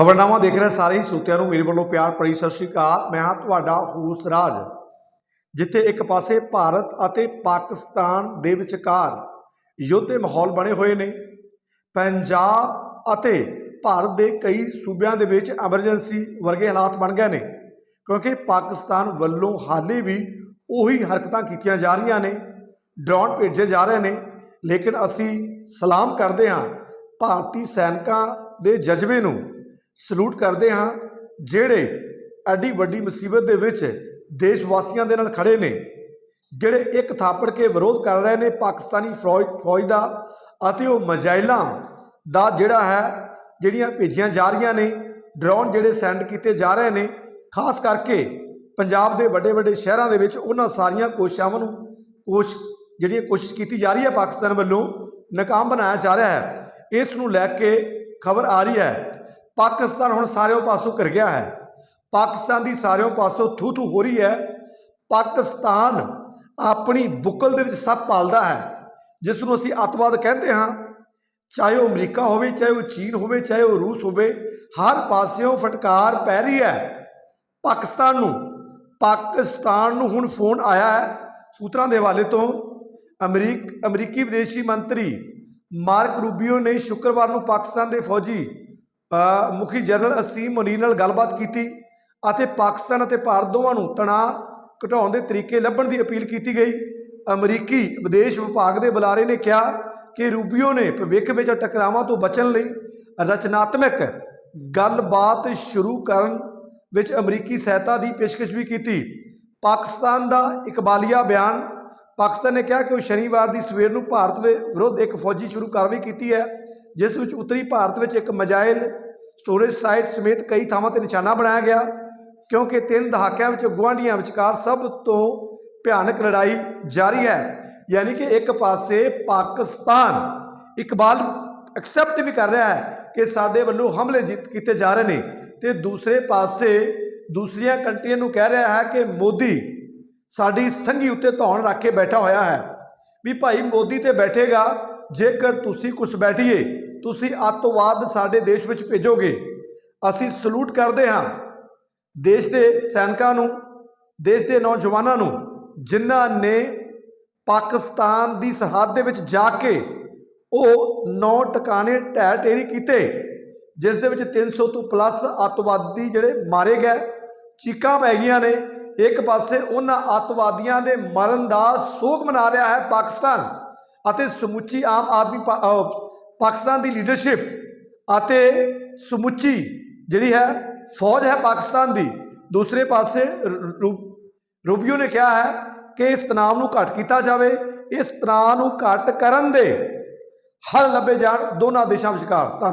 ਖਬਰਨਾਮਾ ਦੇਖ ਰਹੇ ਸਾਰੇ ਹੀ ਸੋਤਿਆਂ ਨੂੰ ਮੇਰੇ ਵੱਲੋਂ ਪਿਆਰ ਭਰੀ ਸਤਿ ਸ਼੍ਰੀ ਅਕਾਲ। ਮੈਂ ਹਾਂ ਤੁਹਾਡਾ ਹੂਸ ਰਾਜ। ਜਿੱਥੇ ਇੱਕ ਪਾਸੇ ਭਾਰਤ ਅਤੇ ਪਾਕਿਸਤਾਨ ਦੇ ਵਿਚਕਾਰ ਯੁੱਧ ਦੇ ਮਾਹੌਲ ਬਣੇ ਹੋਏ ਨੇ, ਪੰਜਾਬ ਅਤੇ ਭਾਰਤ ਦੇ ਕਈ ਸੂਬਿਆਂ ਦੇ ਵਿੱਚ ਐਮਰਜੈਂਸੀ ਵਰਗੇ ਹਾਲਾਤ ਬਣ ਗਏ ਨੇ, ਕਿਉਂਕਿ ਪਾਕਿਸਤਾਨ ਵੱਲੋਂ ਹਾਲੇ ਵੀ ਉਹੀ ਹਰਕਤਾਂ ਕੀਤੀਆਂ ਜਾ ਰਹੀਆਂ ਨੇ ਡਰੋਨ ਭੇਜੇ ਜਾ ਰਹੇ ਨੇ, ਲੇਕਿਨ ਅਸੀਂ ਸਲਾਮ ਕਰਦੇ ਹਾਂ ਭਾਰਤੀ ਸੈਨਿਕਾਂ ਦੇ ਜਜ਼ਬੇ ਨੂੰ ਸਲੂਟ ਕਰਦੇ ਹਾਂ, ਜਿਹੜੇ ਐਡੀ ਵੱਡੀ ਮੁਸੀਬਤ ਦੇ ਵਿੱਚ ਦੇਸ਼ ਵਾਸੀਆਂ ਦੇ ਨਾਲ ਖੜੇ ਨੇ, ਜਿਹੜੇ ਇੱਕ ਥਾਪੜ ਕੇ ਵਿਰੋਧ ਕਰ ਰਹੇ ਨੇ ਪਾਕਿਸਤਾਨੀ ਫੌਜ ਫੌਜ ਦਾ ਅਤੇ ਉਹ ਮਜਾਇਲਾਂ ਦਾ ਜਿਹੜਾ ਹੈ, ਜਿਹੜੀਆਂ ਭੇਜੀਆਂ ਜਾ ਰਹੀਆਂ ਨੇ, ਡਰੋਨ ਜਿਹੜੇ ਸੈਂਡ ਕੀਤੇ ਜਾ ਰਹੇ ਨੇ, ਖਾਸ ਕਰਕੇ ਪੰਜਾਬ ਦੇ ਵੱਡੇ ਵੱਡੇ ਸ਼ਹਿਰਾਂ ਦੇ ਵਿੱਚ ਉਹਨਾਂ ਸਾਰੀਆਂ ਕੋਸ਼ਿਸ਼ਾਂ ਨੂੰ, ਕੋਸ਼ ਜਿਹੜੀ ਕੋਸ਼ਿਸ਼ ਕੀਤੀ ਜਾ ਰਹੀ ਹੈ ਪਾਕਿਸਤਾਨ ਵੱਲੋਂ, ਨਾਕਾਮ ਬਣਾਇਆ ਜਾ ਰਿਹਾ ਹੈ। ਇਸ ਨੂੰ ਲੈ ਕੇ ਖਬਰ ਆ ਰਹੀ ਹੈ ਪਾਕਿਸਤਾਨ ਹੁਣ ਸਾਰਿਆਂ ਪਾਸੋਂ ਕਰ ਗਿਆ ਹੈ। ਪਾਕਿਸਤਾਨ ਦੀ ਸਾਰਿਆਂ ਪਾਸੋਂ ਥੂ ਥੂ ਹੋ ਰਹੀ ਹੈ। ਪਾਕਿਸਤਾਨ ਆਪਣੀ ਬੁੱਕਲ ਦੇ ਵਿੱਚ ਸਭ ਪਾਲਦਾ ਹੈ ਜਿਸ ਨੂੰ ਅਸੀਂ ਅੱਤਵਾਦ ਕਹਿੰਦੇ ਹਾਂ। ਚਾਹੇ ਉਹ ਅਮਰੀਕਾ ਹੋਵੇ, ਚਾਹੇ ਉਹ ਚੀਨ ਹੋਵੇ, ਚਾਹੇ ਉਹ ਰੂਸ ਹੋਵੇ, ਹਰ ਪਾਸਿਓਂ ਫਟਕਾਰ ਪੈ ਰਹੀ ਹੈ। ਪਾਕਿਸਤਾਨ ਨੂੰ ਪਾਕਿਸਤਾਨ ਨੂੰ ਹੁਣ ਫੋਨ ਆਇਆ ਹੈ ਸੂਤਰਾਂ ਦੇ ਹਵਾਲੇ ਤੋਂ। ਅਮਰੀਕ, ਅਮਰੀਕੀ ਵਿਦੇਸ਼ੀ ਮੰਤਰੀ ਮਾਰਕ ਰੂਬੀਓ ਨੇ ਸ਼ੁੱਕਰਵਾਰ ਨੂੰ ਪਾਕਿਸਤਾਨ ਦੇ ਫੌਜੀ ਮੁਖੀ ਜਨਰਲ ਅਸੀਮ ਮੁਨੀਰ ਨਾਲ ਗੱਲਬਾਤ ਕੀਤੀ ਅਤੇ ਪਾਕਿਸਤਾਨ ਅਤੇ ਭਾਰਤ ਦੋਵਾਂ ਨੂੰ ਤਣਾਅ ਘਟਾਉਣ ਦੇ ਤਰੀਕੇ ਲੱਭਣ ਦੀ ਅਪੀਲ ਕੀਤੀ ਗਈ। ਅਮਰੀਕੀ ਵਿਦੇਸ਼ ਵਿਭਾਗ ਦੇ ਬੁਲਾਰੇ ਨੇ ਕਿਹਾ ਕਿ ਰੂਬੀਓ ਨੇ ਭਵਿੱਖ ਵਿੱਚ ਟਕਰਾਵਾਂ ਤੋਂ ਬਚਣ ਲਈ ਰਚਨਾਤਮਕ ਗੱਲਬਾਤ ਸ਼ੁਰੂ ਕਰਨ ਵਿੱਚ ਅਮਰੀਕੀ ਸਹਾਇਤਾ ਦੀ ਪੇਸ਼ਕਸ਼ ਵੀ ਕੀਤੀ। ਪਾਕਿਸਤਾਨ ਦਾ ਇਕਬਾਲੀਆ ਬਿਆਨ, ਪਾਕਿਸਤਾਨ ਨੇ ਕਿਹਾ ਕਿ ਉਹ ਸ਼ਨੀਵਾਰ ਦੀ ਸਵੇਰ ਨੂੰ ਭਾਰਤ ਵਿਰੁੱਧ ਇੱਕ ਫੌਜੀ ਸ਼ੁਰੂ ਕਾਰਵਾਈ ਕੀਤੀ ਹੈ। ਜਿਸ ਵਿੱਚ ਉੱਤਰੀ ਭਾਰਤ ਵਿੱਚ ਇੱਕ ਮਜਾਇਲ ਸਟੋਰੇਜ ਸਾਈਟ ਸਮੇਤ ਕਈ ਥਾਵਾਂ ਤੇ ਨਿਸ਼ਾਨਾ ਬਣਾਇਆ ਗਿਆ, ਕਿਉਂਕਿ ਤਿੰਨ ਦਹਾਕਿਆਂ ਵਿੱਚ ਗੁਆਂਢੀਆਂ ਵਿਚਕਾਰ ਸਭ ਤੋਂ ਭਿਆਨਕ ਲੜਾਈ ਜਾਰੀ ਹੈ। ਯਾਨੀ ਕਿ ਇੱਕ ਪਾਸੇ ਪਾਕਿਸਤਾਨ ਇਕਬਾਲ ਐਕਸੈਪਟ ਵੀ ਕਰ ਰਿਹਾ ਹੈ ਕਿ ਸਾਡੇ ਵੱਲੋਂ ਹਮਲੇ ਜਿੱਤ ਕੀਤੇ ਜਾ ਰਹੇ ਨੇ ਤੇ ਦੂਸਰੇ ਪਾਸੇ ਦੂਸਰੀਆਂ ਕੰਟਰੀਆਂ ਨੂੰ ਕਹਿ ਰਿਹਾ ਹੈ ਕਿ ਮੋਦੀ ਸਾਡੀ ਸੰਗੀ ਉੱਤੇ ਧੌਣ ਰੱਖ ਕੇ ਬੈਠਾ ਹੋਇਆ ਹੈ। ਵੀ ਭਾਈ ਮੋਦੀ ਤੇ ਬੈਠੇਗਾ ਜੇਕਰ ਤੁਸੀਂ ਕੁਛ ਬੈਠੀਏ, ਤੁਸੀਂ ਅੱਤਵਾਦ ਸਾਡੇ ਦੇਸ਼ ਵਿੱਚ ਭੇਜੋਗੇ। ਅਸੀਂ ਸਲੂਟ ਕਰਦੇ ਹਾਂ ਦੇਸ਼ ਦੇ ਸੈਨਿਕਾਂ ਨੂੰ, ਦੇਸ਼ ਦੇ ਨੌਜਵਾਨਾਂ ਨੂੰ, ਜਿਨ੍ਹਾਂ ਨੇ ਪਾਕਿਸਤਾਨ ਦੀ ਸਰਹੱਦ ਦੇ ਵਿੱਚ ਜਾ ਕੇ ਉਹ ਨੌ ਟਿਕਾਣੇ ਢਹਿ ਢੇਰੀ ਕੀਤੇ, ਜਿਸ ਦੇ ਵਿੱਚ 300 ਤੋਂ ਪਲੱਸ ਅੱਤਵਾਦੀ ਜਿਹੜੇ ਮਾਰੇ ਗਏ। ਚੀਕਾਂ ਪੈ ਗਈਆਂ ਨੇ। ਇੱਕ ਪਾਸੇ ਉਹਨਾਂ ਅੱਤਵਾਦੀਆਂ ਦੇ ਮਰਨ ਦਾ ਸੋਗ ਮਨਾ ਰਿਹਾ ਹੈ ਪਾਕਿਸਤਾਨ। ਅਤੇ ਸਮੁੱਚੀ ਆਮ ਆਦਮੀ ਪਾ- ਪਾਕਿਸਤਾਨ ਦੀ ਲੀਡਰਸ਼ਿਪ ਅਤੇ ਸਮੁੱਚੀ ਜਿਹੜੀ ਹੈ, ਫੌਜ ਹੈ ਪਾਕਿਸਤਾਨ ਦੀ। ਦੂਸਰੇ ਪਾਸੇ ਰੂ- ਰੂਬੀਓ ਨੇ ਕਿਹਾ ਹੈ ਕਿ ਇਸ ਤਣਾਅ ਨੂੰ ਘੱਟ ਕੀਤਾ ਜਾਵੇ। ਇਸ ਤਣਾਅ ਨੂੰ ਘੱਟ ਕਰਨ ਦੇ ਹੱਲ ਲੱਭੇ ਜਾਣ ਦੋਨਾਂ ਦੇਸ਼ਾਂ ਵਿਚਕਾਰ। ਧੰਨ-